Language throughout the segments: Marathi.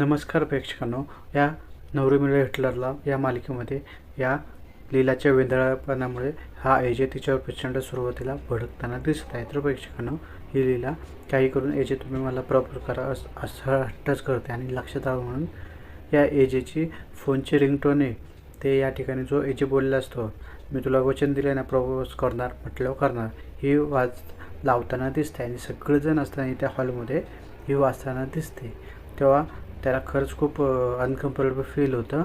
नमस्कार प्रेक्षकांनो या नवरी हिटलरला या मालिकेमध्ये या लीलाच्या वेंधळापणामुळे हा एजे तिच्यावर प्रचंड सुरुवातीला भडकताना दिसत आहे. तर प्रेक्षकांनो ही लीला काही करून एजे तुम्ही मला प्रॉपर करा अस असं हट्टच करते आणि लक्षात राहावं म्हणून या एजेची फोनची रिंगटोन आहे. ते या ठिकाणी जो एजे बोलला असतो मी तुला वचन दिले ना प्रपोज करणार म्हटल्यावर करणार. ही वाच लावताना दिसते आणि सगळेजण असताना त्या हॉलमध्ये ही वाचताना दिसते. तेव्हा त्याला खरंच खूप अनकम्फर्टेबल फील होतं.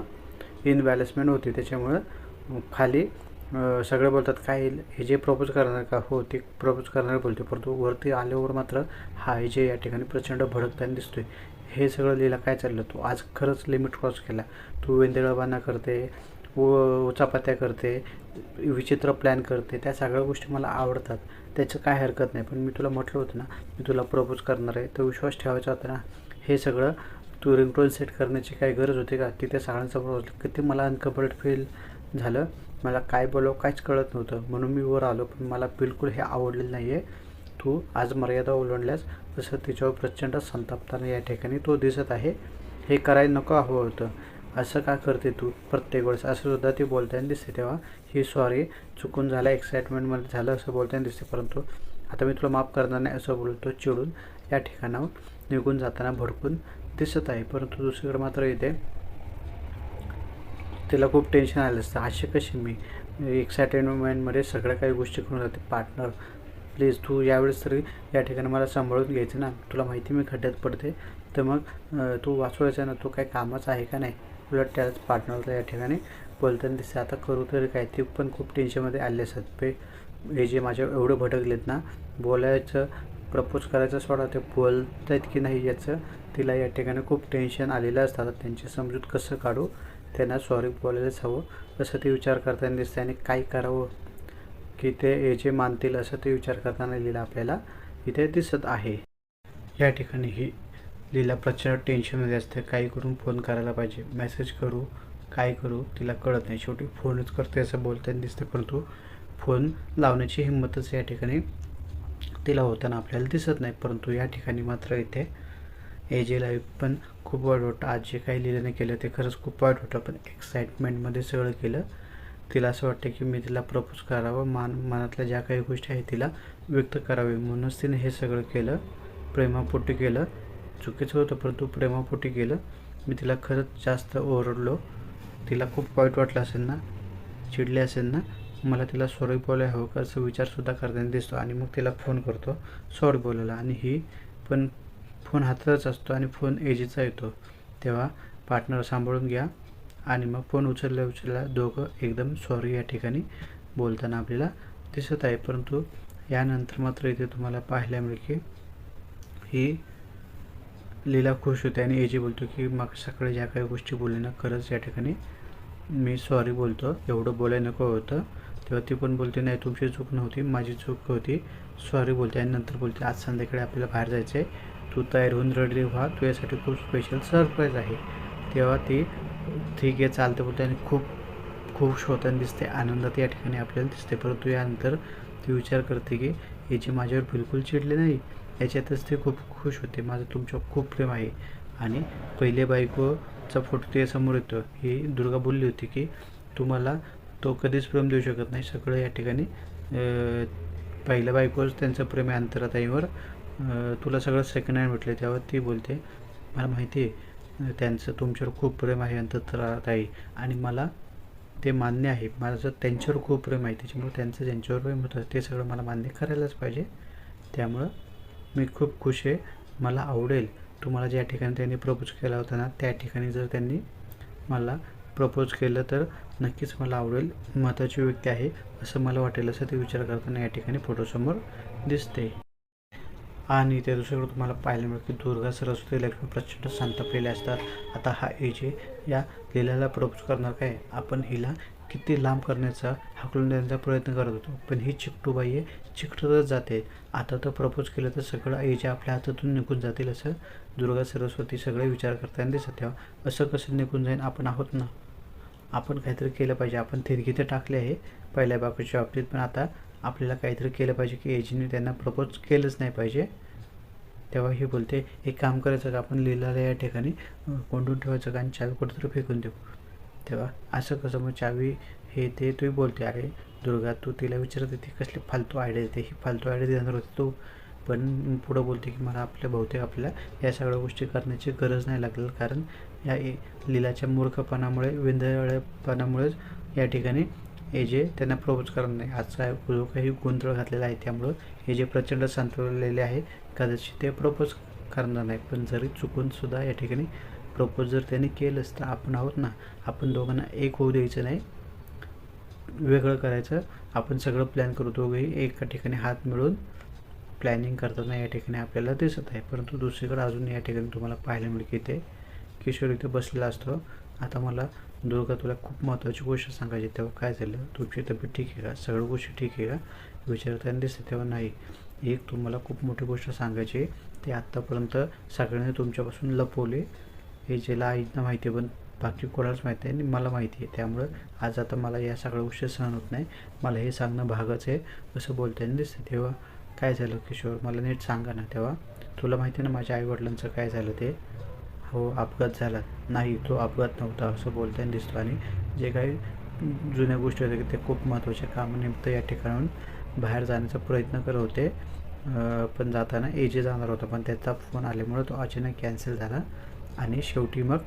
इनबॅलन्समेंट होती त्याच्यामुळं. खाली सगळे बोलतात काय हे जे प्रपोज करणार का? हो ते प्रपोज करणार बोलते. परंतु वरती आल्यावर मात्र हा हे जे या ठिकाणी प्रचंड भडकताना दिसतोय. हे सगळं लिहिलं काय चाललं? तू आज खरंच लिमिट क्रॉस केला. तू वेंदेळबाना करते व चपात्या करते विचित्र प्लॅन करते. त्या सगळ्या गोष्टी मला आवडतात. त्याचं काय हरकत नाही. पण मी तुला म्हटलं होतं ना मी तुला प्रपोज करणार आहे. तो विश्वास ठेवायचा होता ना. हे सगळं तू रिंगटोन सेट करण्याची काय गरज होती का? तिथे सगळ्यांसमोर किती मला अनकम्फर्ट फील झालं. मला काय बोलावं काहीच कळत नव्हतं. म्हणून मी वर आलो. पण मला बिलकुल हे आवडलेलं नाही आहे तू आज मर्यादा ओलांडल्यास तसं तिच्यावर प्रचंड संतापताना या ठिकाणी तो दिसत आहे. हे करायला नको हवं होतं. असं का करते तू? प्रत्येक वेळेस असं सुद्धा ती बोलताना दिसते तेव्हा. ही सॉरी चुकून झालं एक्साइटमेंटमध्ये झालं असं बोलताना दिसते. परंतु आता मी तुला माफ करणार नाही असं बोलतो चिडून. या ठिकाणावर निघून जाताना भडकून दिसत आहे परंतु दुसरीकडे मात्र येते. तिला खूप टेन्शन आलं असतं. असे कशी मी एक्साइटमेंटमध्ये सगळ्या काही गोष्टी करून जाते. पार्टनर प्लीज तू यावेळेस तरी या ठिकाणी मला सांभाळून घ्यायचं ना. तुला माहिती मी खड्ड्यात पडते. तर मग तू वाचवायचा ना तो काय कामाचा आहे का नाही? उलट त्याच पार्टनरला या ठिकाणी बोलताना दिसते आता करू तरी काय? ते पण खूप टेन्शनमध्ये आले असतात पे हे जे माझ्या एवढे भटकलेत ना बोलायचं प्रपोज करायचं सोडा ते बोलत आहेत की नाही याचं तिला या ठिकाणी खूप टेन्शन आलेलं असतात त्यांची समजूत कसं काढू? त्यांना सॉरी बोलायलाच हवं. असं ते विचार करताना दिसते आणि काय करावं? की ते हे जे मानतील असं ते विचार करताना लिहिलं आपल्याला इथे दिसत आहे. या ठिकाणी ही लीला प्रचंड टेन्शनमध्ये असते. काही करून फोन करायला पाहिजे. मेसेज करू काय करू तिला कळत नाही. शेवटी फोनच करते असं बोलताना दिसतं. परंतु फोन लावण्याची हिंमतच या ठिकाणी तिला होताना आपल्याला दिसत नाही. परंतु या ठिकाणी मात्र इथे एजे लाईफ पण खूप वाईट होतं आज जे काही लिहिल्याने केलं ते खरंच खूप वाईट होतं पण एक्साइटमेंटमध्ये सगळं केलं. तिला असं वाटतं की मी तिला प्रपोज करावं. मान मनातल्या ज्या काही गोष्टी आहेत तिला व्यक्त करावी. म्हणूनच तिने हे सगळं केलं. प्रेमापोटी केलं. चुकीचं होतं परंतु प्रेमापोटी केलं. मी तिला खरंच जास्त ओरडलो. तिला खूप वाईट वाटलं असेल ना? चिडले असेल ना? मला तिला सॉरी बोलायला हवं का? असं विचारसुद्धा करताना दिसतो. आणि मग तिला फोन करतो. सॉरी बोलायला. आणि ही पण फोन हातातच असतो आणि फोन एजीचा येतो. तेव्हा पार्टनर सांभाळून घ्या आणि मग फोन उचलल्या उचलल्या दोघं एकदम सॉरी या ठिकाणी बोलताना आपल्याला दिसत आहे. परंतु यानंतर मात्र इथे तुम्हाला पाहायला मिळेल की ही लीला खुश होते आणि एजी बोलतो की मग सकाळी ज्या काही गोष्टी बोलले ना खरंच या ठिकाणी मी सॉरी बोलतो. एवढं बोलायला नको होतं. तेव्हा ती पण बोलते नाही तुमची चूक नव्हती माझी चूक होती. सॉरी बोलते आणि नंतर बोलते आज संध्याकाळी आपल्याला बाहेर जायचं आहे तू तयार होऊन रेडी व्हा. तुझ्यासाठी खूप स्पेशल सरप्राईज आहे. तेव्हा ती ठीक आहे चालते बोलते आणि खूप खुश होताना दिसते. आनंदात या ठिकाणी आपल्याला दिसते. परंतु यानंतर ती विचार करते की याची माझ्यावर बिलकुल चिडले नाही. याच्यातच ते खूप खुश होते. माझं तुमच्यावर खूप प्रेम आहे. आणि पहिले बायकोचा फोटो ते समोर येतो ही दुर्गा बोलली होती की तुम्हाला तो कधीच प्रेम देऊ शकत नाही. सगळं या ठिकाणी पहिल्या बायकोच त्यांचं प्रेम आहे अंतराताईवर तुला सगळं सेकंड हँड भेटले तेव्हा ती बोलते मला माहिती आहे त्यांचं तुमच्यावर खूप प्रेम आहे अंतराताई आणि मला ते मान्य आहे. माझं त्यांच्यावर खूप प्रेम आहे त्याच्यामुळे त्यांचं ज्यांच्यावर प्रेम होतं ते सगळं मला मान्य करायलाच पाहिजे. त्यामुळं मी खूप खुश आहे. मला आवडेल तुम्हाला ज्या ठिकाणी त्यांनी प्रपोज केला होता ना त्या ठिकाणी जर त्यांनी मला प्रपोज केलं तर नक्कीच मला आवडेल. महत्त्वाची व्यक्ती आहे असं मला वाटेल असं ते विचार करताना या ठिकाणी फोटोसमोर दिसते. आणि त्या दुसरीकडे तुम्हाला पाहायला मिळतं की दुर्गा सरस्वती लक्ष्मी प्रचंड संतापलेल्या असतात. आता हा एजे या लीलाला प्रपोज करणार काय? आपण हिला किती लांब करण्याचा हाकलून देण्याचा प्रयत्न करत होतो. पण ही चिकटूबाई आहे चिकटतच जाते. आता तर प्रपोज केलं तर सगळं एजे आपल्या हातातून निघून जातील असं दुर्गा सरस्वती सगळे विचार करताना दिसत तेव्हा. असं कसं निघून जाईन आपण आहोत ना? आपण काहीतरी केलं पाहिजे. आपण थिरकी तर टाकली आहे पहिल्या बाबतीच्या बाबतीत. पण आता आपल्याला काहीतरी केलं पाहिजे की एजीने त्यांना प्रपोज केलंच नाही पाहिजे. तेव्हा ही बोलते एक काम करायचं का? आपण लिहिलेलं या ठिकाणी कोंडून ठेवायचं का? आणि चावी कुठेतरी फेकून देऊ. तेव्हा असं कसं मग चावी हे ते तू बोलते अरे दुर्गा तू तिला विचारत होती कसली फालतू आयडिया देते ही फालतू आयडिया देणार होती तू. पण पुढं बोलते की मला आपल्या बहुतेक आपल्या या सगळ्या गोष्टी करण्याची गरज नाही लागेल कारण या ए- लीलाच्या मूर्खपणामुळे विंधळपणामुळेच या ठिकाणी हे जे त्यांना प्रपोज करणार नाही. आजचा जो काही गोंधळ घातलेला आहे त्यामुळं हे जे प्रचंड संतुलेले आहे कदाचित ते प्रपोज करणार नाही. पण जरी चुकून सुद्धा या ठिकाणी प्रपोज जर त्यांनी केलंच तर आपण आहोत ना. आपण दोघांना एक होऊ द्यायचं नाही. वेगळं करायचं. आपण सगळं प्लॅन करू. दोघंही एका ठिकाणी हात मिळून प्लॅनिंग करताना या ठिकाणी आपल्याला दिसत आहे. परंतु दुसरीकडे अजून या ठिकाणी तुम्हाला पाहायला मिळते की ते किशोर इथे बसलेला असतो. आता मला दुर्गा तुला खूप महत्त्वाची गोष्ट सांगायची तेव्हा काय झालं? तुमची तब्येत ठीक आहे का? सगळ्या गोष्टी ठीक आहे का? विचारताना दिसते तेव्हा नाही. एक तुम्हाला खूप मोठी गोष्ट सांगायची आहे. ते आत्तापर्यंत सगळ्यांनी तुमच्यापासून लपवले. हे ज्याला आईना माहिती आहे पण बाकी कोणालाच माहिती आहे आणि मला माहिती आहे. त्यामुळं आज आता मला या सगळ्या गोष्टी सहन होत नाही. मला हे सांगणं भागच आहे असं बोलताना दिसतं तेव्हा. काय झालं किशोर? मला नीट सांगा ना तेव्हा. तुला माहिती आहे ना माझ्या आईवडिलांचं काय झालं ते? हो अपघात झाला. नाही तो अपघात नव्हता असं बोलताना दिसतो. आणि जे काही जुन्या गोष्टी होत्या की ते खूप महत्त्वाच्या कामानिमित्त या ठिकाणाहून बाहेर जाण्याचा प्रयत्न करत होते. पण जाताना एजे जाणार होता पण त्याचा फोन आल्यामुळे तो अचानक कॅन्सल झाला. आणि शेवटी मग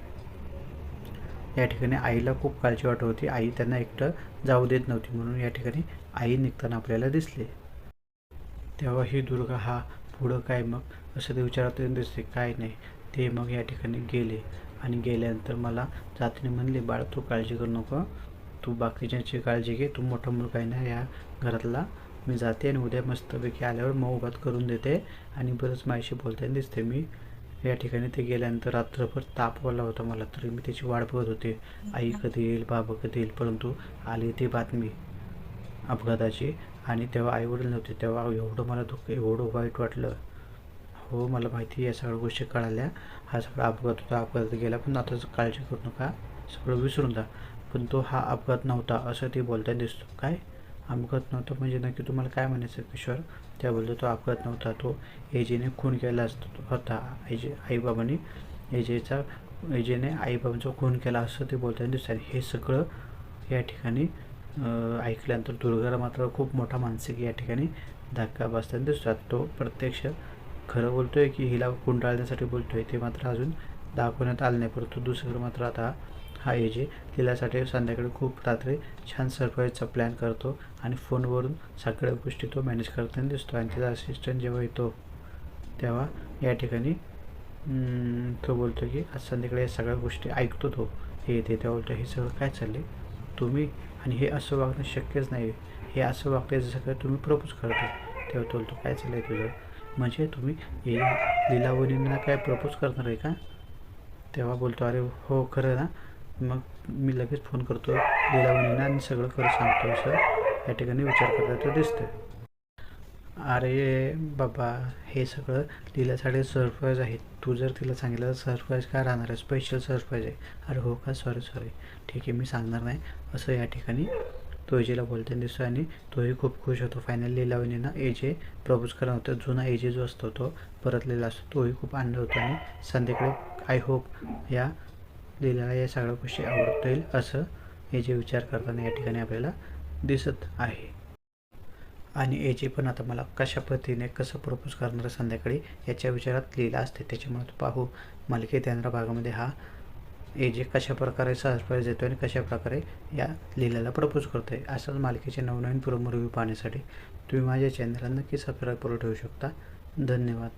या ठिकाणी आईला खूप काळजी वाटत होती. आई त्यांना एकटं जाऊ देत नव्हती म्हणून या ठिकाणी आई निघताना आपल्याला दिसले. तेव्हा ही दुर्गा हा पुढं काय मग? असं ते विचारात दिसते काय नाही ते मग या ठिकाणी गेले. आणि गेल्यानंतर मला जातीने म्हणले बाळ तू काळजी करू नको. तू बाकीच्यांची काळजी घे. तू मोठा मुलगा आहे ना या घरातला. मी जाते आणि उद्या मस्तपैकी आल्यावर मग उभात करून देते आणि बरंच माझ्याशी बोलताना दिसते मी. या ठिकाणी ते गेल्यानंतर रात्रभर ताप आला होता मला तरी मी त्याची वाट बघत होते. आई कधी येईल? बाबा कधी येईल? परंतु आली ती बातमी अपघाताची. आणि तेव्हा आईवडील नव्हते. तेव्हा एवढं मला दुःख एवढं वाईट वाटलं. हो मला माहिती या सगळ्या गोष्टी कळाल्या. हा सगळा अपघात होता अपघात गेला पण आता काळजी करू नका. सगळं विसरून जा. पण तो हा अपघात नव्हता असं ते बोलताना दिसतो. काय? अपघात नव्हता म्हणजे नक्की तुम्हाला काय म्हणायचं किशोर? त्या बोलतो तो अपघात नव्हता. तो एजेने खून केला असतो होता एजे आईबाबांनी. एजेचा एजेने आईबाबांचा खून केला असं ते बोलताना दिसतात. हे सगळं या ठिकाणी ऐकल्यानंतर दुर्गाला मात्र खूप मोठा मानसिक या ठिकाणी धक्का बसताना दिसतात. तो प्रत्यक्ष खरं बोलतोय की हिला कुंडाळण्यासाठी बोलतोय ते मात्र अजून दाखवण्यात आलं नाही. परंतु दुसरं मात्र आता हा एजे तिलासाठी संध्याकाळी खूप रात्री छान सरप्राईजचा प्लॅन करतो आणि फोनवरून सगळ्या गोष्टी तो मॅनेज करताना दिसतो आणि त्याचा असिस्टंट जेव्हा येतो तेव्हा या ठिकाणी तो बोलतो की आज संध्याकाळी या सगळ्या गोष्टी ऐकतो तो. हे येते तेव्हा बोलतो हे सगळं काय चालले तुम्ही आणि हे असं वागणं शक्यच नाही हे असं वागतंय जसं काय तुम्ही प्रपोज करता. तेव्हा तो बोलतो काय आहे तुझं? म्हणजे तुम्ही ये लिलावलींना काय प्रपोज करणार आहे का? तेव्हा बोलतो अरे हो खरं ना. मग मी लगेच फोन करतो लिलावलींना आणि सगळं खरं सांगतो सर या ठिकाणी विचार करता तर दिसतं अरे बाबा हे सगळं लिलासाठी सरप्राईज आहे. तू जर तिला सांगितलं सरप्राईज काय राहणार आहे? स्पेशल सरप्राईज आहे. अरे हो का? सॉरी सॉरी ठीक आहे मी सांगणार नाही. असं या ठिकाणी तो एजेला बोलताना दिसतो आणि तोही खूप खुश होतो. फायनली लिलावणीनं एजे प्रपोज करत होता. जुना एजे जो असतो तो परतलेला असतो. तोही खूप आनंद होतो आणि संध्याकाळी आय होप या लिलाला या सगळ्या गोष्टी आवडतील असं एजे विचार करताना या ठिकाणी आपल्याला दिसत आहे. आणि एजे पण आता मला कशा पद्धतीने कसं प्रपोज करणार संध्याकाळी याच्या विचारात लिहिला असते त्याच्यामुळे पाहू. मालिकेत येणाऱ्या भागामध्ये हा एजे कशा प्रकारे सरप्राईज देतो आणि कशा प्रकारे या लिहिलेला प्रपोज करतो आहे असंच मालिकेचे नवनवीन प्रोमो रिव्ह्यू पाहण्यासाठी तुम्ही माझ्या चॅनलला नक्की सबस्क्राईब करून ठेवू शकता. धन्यवाद.